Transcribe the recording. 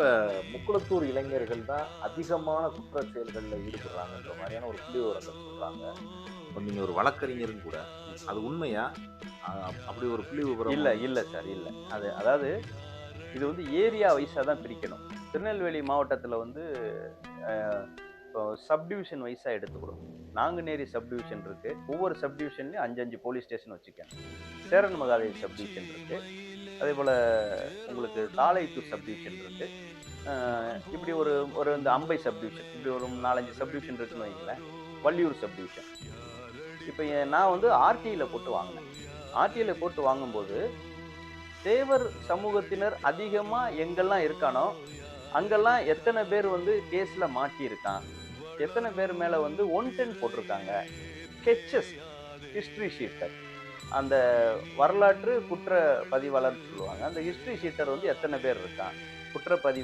இப்ப முக்குளத்தூர் இளைஞர்கள் தான் அதிகமான குற்ற செயல்களில் ஈடுபடுறாங்கன்ற மாதிரியான ஒரு புள்ளி விவரங்கள் சொல்றாங்க. இப்போ நீங்க ஒரு வழக்கறிஞரும் கூட அது உண்மையா? அப்படி ஒரு புள்ளி விவரம் இல்லை இல்லை சார் இல்லை. அது அதாவது இது வந்து ஏரியா வைஸாக தான் பிரிக்கணும். திருநெல்வேலி மாவட்டத்தில் வந்து இப்போ சப்டிவிஷன் வைஸாக எடுத்துக்கிறோம் நாங்குநேரி சப்டிவிஷன் இருக்குது ஒவ்வொரு சப்டிவிஷன்லேயும் அஞ்சு அஞ்சு போலீஸ் ஸ்டேஷன் வச்சுக்கேன் சேரன் மகாதேவி சப்டிவிஷன் இருக்குது அதே போல் உங்களுக்கு தாளைத்தூர் சப்டிவிஷன் இருக்குது இப்படி ஒரு ஒரு இந்த அம்பை சப்டிவிஷன் இப்படி ஒரு நாலஞ்சு சப்டிவிஷன் இருக்குன்னு வைங்களேன். வள்ளியூர் சப்டிவிஷன் இப்போ நான் வந்து ஆர்டியில் போட்டு வாங்கினேன். ஆர்டியில் போட்டு வாங்கும்போது தேவர் சமூகத்தினர் அதிகமாக எங்கெல்லாம் இருக்கானோ அங்கெல்லாம் எத்தனை பேர் வந்து கேஸில் மாட்டியிருக்கான் எத்தனை பேர் மேலே வந்து ஒன் டென் போட்டிருக்காங்க. ஸ்கெச்சஸ் ஹிஸ்ட்ரி ஷீட்டர் அந்த வரலாற்று குற்ற பதிவாளர் சொல்லுவாங்க. அந்த ஹிஸ்ட்ரி ஷீட்டர் வந்து எத்தனை பேர் இருக்கான் குற்றப்பதிவு